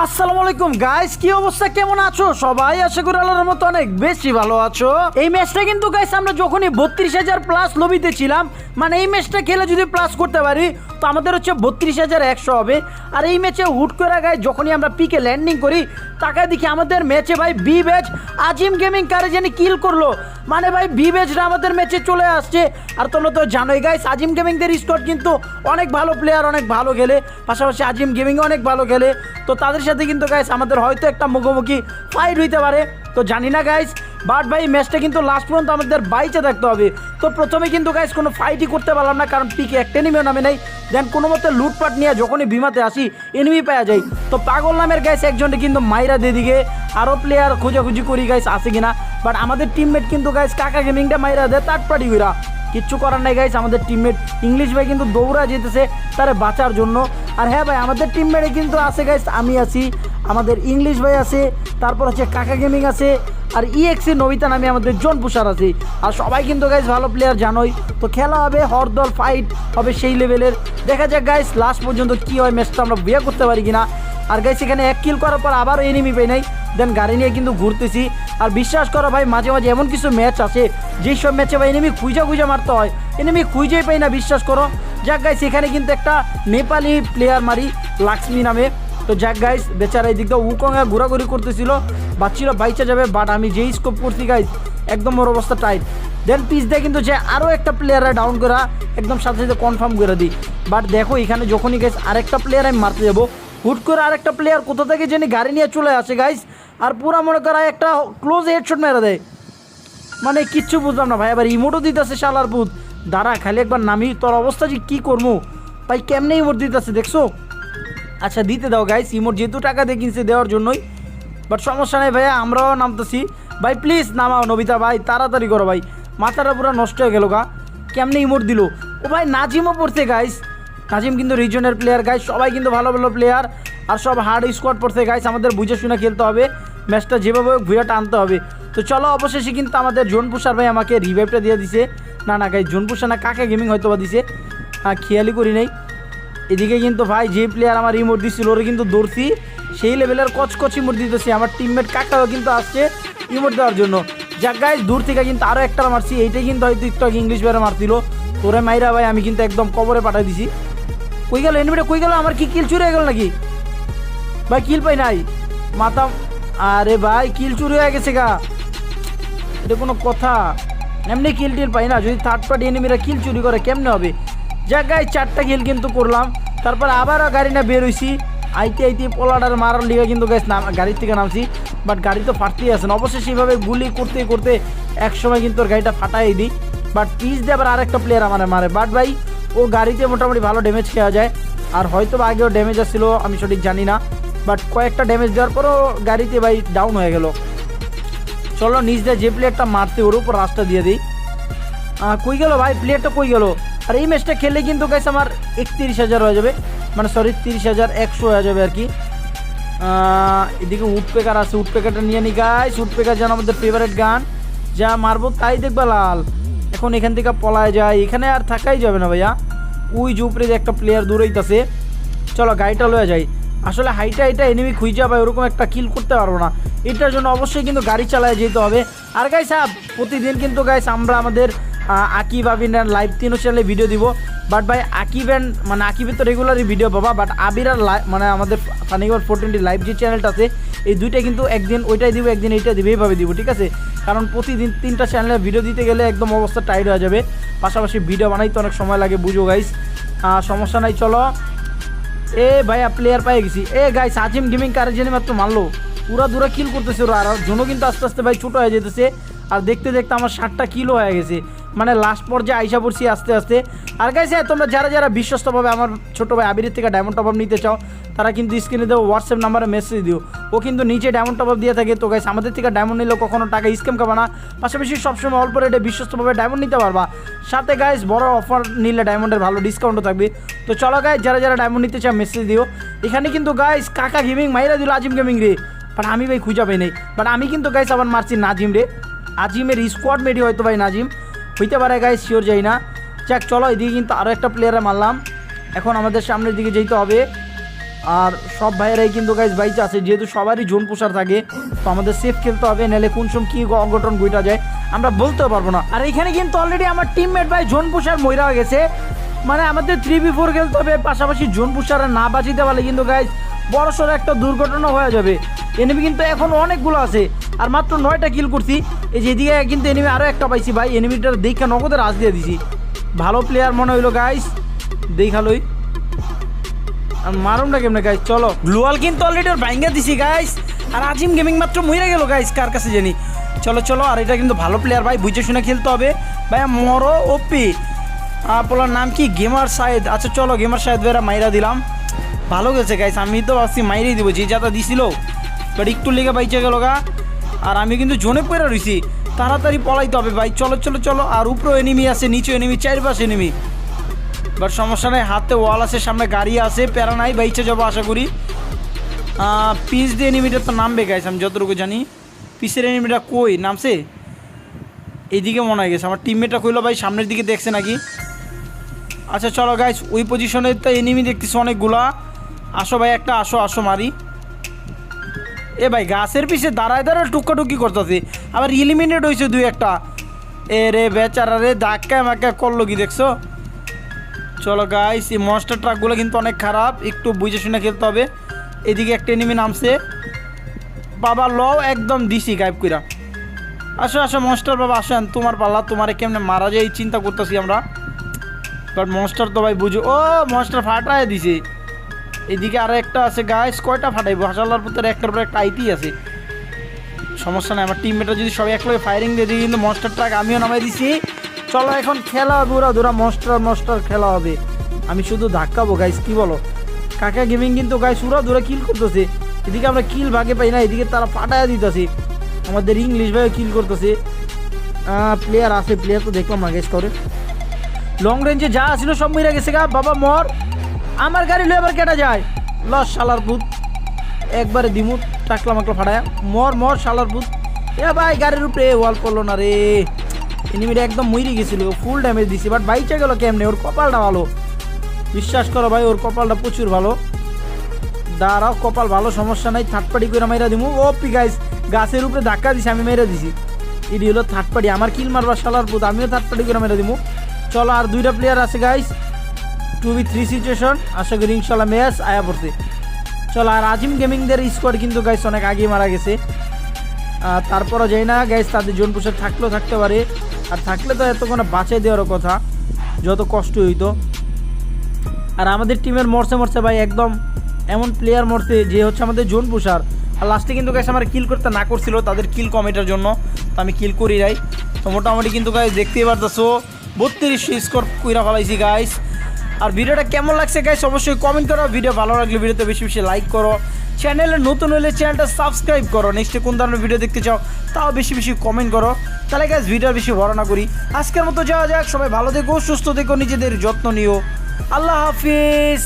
আসসালামু আলাইকুম গাইস কি অবস্থা? কেমন আছো? সবাই আশা করি আল্লাহর মতো অনেক বেশি ভালো আছো। এই ম্যাচটা কিন্তু গাইস আমরা যখনই বত্রিশ হাজার প্লাস লবিতে ছিলাম মানে এই ম্যাচটা খেলে যদি প্লাস করতে পারি, তো আমাদের হচ্ছে বত্রিশ হাজার একশো হবে। আর এই ম্যাচে হুট করে গায়ে যখনই আমরা পিকে ল্যান্ডিং করি তাকায় দেখি আমাদের ম্যাচে ভাই বি ব্যাচ আজিম গেমিং কারে জানি কিল করল। মানে ভাই বি ব্যাচরা আমাদের ম্যাচে চলে আসছে। আর তোমরা তো জানোই গাইস আজিম গেমিংদের স্কোয়াড কিন্তু অনেক ভালো প্লেয়ার অনেক ভালো খেলে। পাশাপাশি আজিম গেমিং অনেক ভালো খেলে। তো তাদের সাথে কিন্তু গাইস আমাদের হয়তো একটা মুখোমুখি ফাইট হইতে পারে। তো জানি না গাইস বাট ভাই ম্যাচটা কিন্তু লাস্ট পর্যন্ত আমাদের বাইচে থাকতে হবে। তো প্রথমে কিন্তু গাইস কোনো ফাইটই করতে পারলাম না, কারণ পিকে একটা এনিমিও নামে নাই। দেন কোনো মতে লুটপাট নিয়ে যখনই বিমাতে আসি এনিমি পাওয়া যায়। তো পাগল নামের গাইস একজনকে কিন্তু মাইরা দিয়ে দিকে। আরও প্লেয়ার খোঁজাখুঁজি করি গাইস আসে কিনা? বাট আমাদের টিমমেট কিন্তু গাইস কাকা গেমিংটা মাইরা দেয় থার্ড পার্টি কইরা। কিচ্ছু করার নাই গাইস আমাদের টিমমেট ইংলিশ ভাই কিন্তু দৌড়া যেতেছে তারে বাঁচার জন্য। আর হ্যাঁ ভাই, আমাদের টিমমেটে কিন্তু আছে গাইস আমি আছি। আমাদের ইংলিশ ভাই আছে, তারপর হচ্ছে কাকা গেমিং আছে, আর ইএক্সি নবিতা নামে আমাদের জন পুষার আছে। আর সবাই কিন্তু গাইস ভালো প্লেয়ার জানোই, তো খেলা হবে হরদল ফাইট হবে সেই লেভেলের দেখা যাক গাইস লাস্ট পর্যন্ত কি হয় ম্যাচটা আমরা বিয়ে করতে পারি কিনা। আর গাইস এখানে এক কিল করার পর আবারও এনিমি পাই নাই দেন গাড়ি নিয়ে কিন্তু ঘুরতেছি। আর বিশ্বাস করো ভাই, মাঝে মাঝে এমন কিছু ম্যাচ আছে, যেই সব ম্যাচে ভাই এনিমি খুঁজা খুঁজে মারতে হয়। এনিমি খুঁজেই পাই না, বিশ্বাস করো। যাক গাইস এখানে কিন্তু একটা নেপালি প্লেয়ার মারি লাক্সমি নামে। তো যাক গাইস বেচারা এই দিক দিয়ে উকঙ্গা ঘোরাঘুরি করতেছিল। বাচ্চিল বাইচা যাবে বাট আমি যেই স্কোপ করছি গাইস একদম ওর অবস্থা টাইট দেন পিস দিয়ে কিন্তু যে আরও একটা প্লেয়ারে ডাউন করা, একদম সাথে সাথে কনফার্ম করে দিই। বাট দেখো, এখানে যখনই গাইস আরেকটা প্লেয়ার আমি মারতে যাব, হুট করে আরেকটা প্লেয়ার কোথা থেকে জানি গাড়ি নিয়ে চলে আসে গাইস আর পুরা মনে করা একটা ক্লোজ হেডশট মেরে দেয়। মানে কিচ্ছু বুঝলাম না ভাই, আবার ইমোটও দিতেছে শালার বুধ দাঁড়া, খালি একবার নামি, তোর অবস্থা যে কী করব ভাই, কেমনে ইমোট দিতেছে, দেখছ? আচ্ছা দিতে দাও গাইস ইমোট যেহেতু টাকা দিয়ে কিনছে দেওয়ার জন্যই। বাট সমস্যা নেই ভাইয়া, আমরাও নামতেছি। ভাই প্লিজ নামাও নবিতা ভাই, তাড়াতাড়ি করো ভাই। মাথাটা পুরো নষ্ট হয়ে গেল গা। কেমনে ইমোট দিল? ও ভাই, নাজিমও পড়ছে গাইস নাজিম কিন্তু রিজনের প্লেয়ার গাইস সবাই কিন্তু ভালো ভালো প্লেয়ার আর সব হার্ড স্কোয়াড পড়ছে গাইস আমাদের বুঝে শুনে খেলতে হবে। ম্যাচটা যেভাবে ভুয়াটা আনতে হবে। তো চলো, অবশেষে কিন্তু আমাদের জোন পুষার ভাই আমাকে রিভাইভটা দিয়ে দিছে। না না গাইস জোন পুষার না, কাকে গেমিং হয়তো বা দিছে। হ্যাঁ খেয়ালই করি নাই। এদিকে কিন্তু ভাই যে প্লেয়ার আমার ইমোট দিচ্ছিল ওরা কিন্তু দৌড়ছি সেই লেভেলের কচকচ ইমোট দিতেছি। আমার টিমমেট কাকাও কিন্তু আসছে ইমোট দেওয়ার জন্য। যাক গাইজ দূর থেকে কিন্তু আরও একটা মারছি। এইটাই কিন্তু হয়তো একটু ইংলিশ বেড়ে মারছিল। তোরে মাইরা ভাই, আমি কিন্তু একদম কবরে পাঠাই দিছি। কই গেল এনিমিটা কই গেল? আমার কি কিল চুরি হয়ে গেল নাকি? ভাই কিল পাই নাই। মাথা আরে ভাই কিল চুরি হয়ে গেছে গা। এটা কোনো কথা। এমনি কিল টিল পাই না। যদি থার্ড পার্টি এনিমিরা কিল চুরি করে, কেমনে হবে? গাই চারটা কিল কিন্তু করলাম। তারপর আবারও গাড়ি না বের হইছি। আইতে আইতে পোলাডার মারার লিগে কিন্তু গাইস নাম গাড়ির থেকে নামছি। বাট গাড়ি তো ফাটতেই না। অবশ্যই সেইভাবে গুলি করতে করতে এক সময় কিন্তু ওর গাড়িটা ফাটাই দিই। বাট পিস দিয়ে আবার আরেকটা প্লেয়ার আমার মারে। বাট ভাই, ও গাড়িতে মোটামুটি ভালো ড্যামেজ খাওয়া যায়। আর হয়তো বা আগেও ড্যামেজ আসছিল, আমি সঠিক জানি না। বাট কয়েকটা ড্যামেজ দেওয়ার পরও গাড়িতে ভাই ডাউন হয়ে গেল। চলো নিচ দিয়ে যে প্লেয়ারটা মারতে ওর উপর রাস্তা দিয়ে দিই। কই গেল ভাই? প্লেয়ারটা কই গেল? আর এই ম্যাচটা খেললে কিন্তু গাইস আমার একত্রিশ হাজার হয়ে যাবে। মানে সরি তিরিশ হাজার, একশো হয়ে যাবে আর কি। এদিকে উডপেকার আছে। উডপেকারটা নিয়ে নি গাইস উডপেকার যেন আমাদের ফেভারিট গান। যা মারবো তাই দেখবা লাল। এখন এখান থেকে পলায় যায়। এখানে আর থাকাই যাবে না ভাইয়া। ওই যে উপরে যে একটা প্লেয়ার দূরেই দূরেইতাছে চলো গাড়িটা লয়ে যাই। আসলে হাইটা এটা এনিমি খুঁজে পাই ওরকম একটা কিল করতে পারব না। এটার জন্য অবশ্যই কিন্তু গাড়ি চালায় যেতে হবে। আর গাইস প্রতিদিন কিন্তু গাইস আমরা আমাদের আকিব আবিনার লাইভ তিন চ্যানেলে ভিডিও দিব। বাট ভাই আকিব অ্যান্ড মানে আকিবের তো রেগুলারই ভিডিও পাবা বাট আবির আর লাই- মানে আমাদের ফানিগর ফোর লাইভ যে চ্যানেলটা আছে, এই দুইটা কিন্তু একদিন ওইটাই দিব, একদিন এইটা দিব, এইভাবে দিব, ঠিক আছে? কারণ প্রতিদিন তিনটা চ্যানেলে ভিডিও দিতে গেলে একদম অবস্থা টাইট হয়ে যাবে। পাশাপাশি ভিডিও বানাইতে অনেক সময় লাগে, বুঝো গাইস সমস্যা নাই, চলো। এ ভাইয়া প্লেয়ার পেয়ে গেছি। এ গাই সাজিম গেমিং কারে জেনে মাত্র মারলো। পুরা দূরে কিল করতেছে ওরা, আর জন্য কিন্তু আস্তে আস্তে ভাই ছোটো হয়ে যেতেছে। আর দেখতে দেখতে আমার ষাটটা কিলো হয়ে গেছে। মানে লাস্ট পর্যায়ে আইসা পড়ছি আস্তে আস্তে। আর গাইছে তোমরা যারা যারা বিশ্বস্তভাবে আমার ছোটো ভাই আবিরের থেকে ডায়মন্ড টপ আপ নিতে চাও, তারা কিন্তু স্ক্রিনে দেবো হোয়াটসঅ্যাপ নাম্বারে মেসেজ দিও। ও কিন্তু নিচে ডায়মন্ড টপ আপ দিয়ে থাকে। তো গাইস আমাদের থেকে ডায়মন্ড নিলেও কখনো টাকা স্ক্যাম খাবে না। পাশাপাশি সবসময় অল্প রেটে বিশ্বস্তভাবে ডায়মন্ড নিতে পারবা। সাথে গাইস বড় অফার নিলে ডায়মন্ডের ভালো ডিসকাউন্টও থাকবে। তো চলো গাইস যারা যারা ডায়মন্ড নিতে চাও মেসেজ দিও। এখানে কিন্তু গাইস কাকা গেমিং মাইরা দিল আজিম গেমিং রে। বাট আমি ভাই খুঁজা পাই নাই। বাট আমি কিন্তু গাইস আবার মারছি নাজিম রে। আজিমের স্কোয়াড মেডি হয়তো ভাই নাজিম। হইতে পারে গাইস শিওর যাই না। যাক, চলো, এদিকে কিন্তু আরও একটা প্লেয়ারে মারলাম। এখন আমাদের সামনের দিকে যেতে হবে। আর সব ভাইয়েরাই কিন্তু গাইজ বাইচ আছে, যেহেতু সবারই জোন পোষার থাকে, তো আমাদের সেফ খেলতে হবে, নাহলে কোন সময় কী অঘটন ঘটা যায়, আমরা বলতেও পারব না। আর এখানে কিন্তু অলরেডি আমার টিমমেট ভাই জোন পোষার হয়ে গেছে। মানে আমাদের থ্রি বি ফোর খেলতে হবে, পাশাপাশি জোন পোষারা না বাঁচিতে পারলে কিন্তু গাইজ বড়সড় একটা দুর্ঘটনা হয়ে যাবে। এনেমি কিন্তু এখন অনেকগুলো আছে, আর মাত্র নয়টা কিল করছি। এই যে এদিকে কিন্তু এনিমি আরও একটা পাইছি ভাই। এনিমিটার দেখে নগদে রাজ দিয়ে দিছি। ভালো প্লেয়ার মনে হইল গাইস দেখালোই আর মারুম না কেমনে গাইস চলো। গ্লোয়াল কিন্তু অলরেডি ওর ভাঙ্গা দিছি গাইস আর আজিম গেমিং মাত্র মরে গেল গাইস কার কাছে জানি। চলো চলো। আর এটা কিন্তু ভালো প্লেয়ার ভাই। বুঝে শুনে খেলতে হবে। ভাই, মরো ওপি আপনার নাম কি? গেমার সাহেদ আচ্ছা চলো গেমার সাহেদ বেরা মাইরা দিলাম। ভালো গেছে গাইস আমি তো ভাবছি মাইরেই দিব, যে যাতা দিছিল। বাট একটু লেগে বাইচে গেল গা। আর আমি কিন্তু জোনে পড়ে রইছি। তাড়াতাড়ি পলাইতে হবে ভাই। চলো চলো চলো। আর উপরেও এনিমি আছে নিচে এনিমি চারপাশে এনিমি বাট সমস্যা নাই, হাতে ওয়াল আছে, সামনে গাড়ি আছে, প্যারা নাই বাইচে যাব, আশা করি। পিস দিয়ে এনিমিটা তো নামবে গাইস আমি যতটুকু জানি। পিসের এনিমিটা কই? নামছে? এইদিকে মনে হয় গেছে। আমার টিমমেটটা কইলো, ভাই, সামনের দিকে দেখছে নাকি? আচ্ছা চলো গাইস ওই পজিশনে তো এনিমি দেখতেছি অনেকগুলা। আসো, ভাই, একটা আসো আসো, মারি। এ ভাই, গাছের পিছে দাঁড়ায় দাঁড়ায় টুকাটুকি করতেছে। আবার ইলিমিনেট হয়েছে দুই একটা। এ রে বেচারা রে ধাক্কা মাক্কা করল কি দেখছ? চলো গাইস এই মনস্টার ট্রাকগুলো কিন্তু অনেক খারাপ। একটু বুঝে শুনে খেলতে হবে। এদিকে একটা এনিমি নামছে। বাবা, লও একদম দিছি গাইব কইরা। আসো আসো মনস্টার বাবা আসেন তোমার পাল্লা তোমারে কেমনে মারা যায় এই চিন্তা করতেছি আমরা। বাট মনস্টার তো ভাই বুঝো ও মনস্টার ফাটায় দিছে। এদিকে আরও একটা আছে গাইস কয়টা ফাটাইবো? হাসাল্লার পুত্রের একটার পর একটা আইতেই আছে। সমস্যা নাই, আমার টিমমেটরা যদি সবাই একলগে ফায়ারিং দিয়ে দিই, কিন্তু মনস্টার ট্রাক আমিও নামাই দিছি। চলো এখন খেলা হবে ওরা, দুরা মনস্টার মনস্টার খেলা হবে। আমি শুধু ধাক্কাবো গাইস কি বলো? কাকা গেমিং কিন্তু গাইস ওরা দুরা কিল করতেছে। এদিকে আমরা কিল ভাগে পাই না, এদিকে তারা ফাটায় দিতেছে। আমাদের ইংলিশ ভাই কিল করতেছে। প্লেয়ার আছে প্লেয়ার তো দেখলাম না করে লং রেঞ্জে যা ছিল সব মরে গেছে গা, বাবা মর। আমার গাড়ি লয়ে এবার কেটা যায়। লস শালার পুত একবারে দিমু, টাকলা মাকলা ফাটায়। মর মর শালার পুত এ ভাই, গাড়ির উপরে ওয়াল পড়ল না রে। এনিমিটা একদম মইরে গেছিল ফুল ড্যামেজ দিছি। বাট বাইচে গেল কেমনে? ওর কপালটা ভালো। বিশ্বাস করো ভাই, ওর কপালটা প্রচুর ভালো। দাঁড়াও, কপাল ভালো, সমস্যা নাই। থার্ড পার্টি করে মাইরা দিমু। ও পি গাইস গাছের উপরে ধাক্কা দিছি, আমি মেরে দিছি। এটি হলো থার্ড পার্টি আমার কিল মারবার শালার পুত আমিও থার্ড পার্টি করে মেরে দিমু। চলো, আর দুইটা প্লেয়ার আছে guys two B three situation আশা করি ইনশাল্লাহ ম্যাচ আয়া চলো, আর আজিম গেমিংদের স্কোয়াড কিন্তু গাইস অনেক আগে মারা গেছে। তারপরও যাই না গাইস তাদের জোন পোশাক থাকলেও থাকতে পারে। আর থাকলে তো এতক্ষণ বাঁচাই দেওয়ার কথা, যত কষ্ট হইতো। আর আমাদের টিমের মরছে মরছে ভাই, একদম এমন প্লেয়ার মরছে যে হচ্ছে আমাদের জোন পুষার। আর লাস্টে কিন্তু গাইস আমার কিল করতে না করছিল, তাদের কিল কমেটার জন্য। তো আমি কিল করি নাই। তো মোটামুটি কিন্তু গাইস দেখতেই পারতেছো, বত্রিশ স্কোর কইরা ফেলাইছি গাইস আর ভিডিওটা কেমন লাগছে গাইস অবশ্যই কমেন্ট করো। ভিডিও ভালো লাগলে ভিডিওতে বেশি বেশি লাইক করো। চ্যানেলে নতুন হলে চ্যানেলটা সাবস্ক্রাইব করো। নেক্সটে কোন ধরনের ভিডিও দেখতে চাও, তাও বেশি বেশি কমেন্ট করো। তাহলে গাইস ভিডিও বেশি বড় না করি। আজকের মতো যাওয়া যাক। সবাই ভালো থেকো, সুস্থ থেকো, নিজেদের যত্ন নিও। আল্লাহ হাফিজ।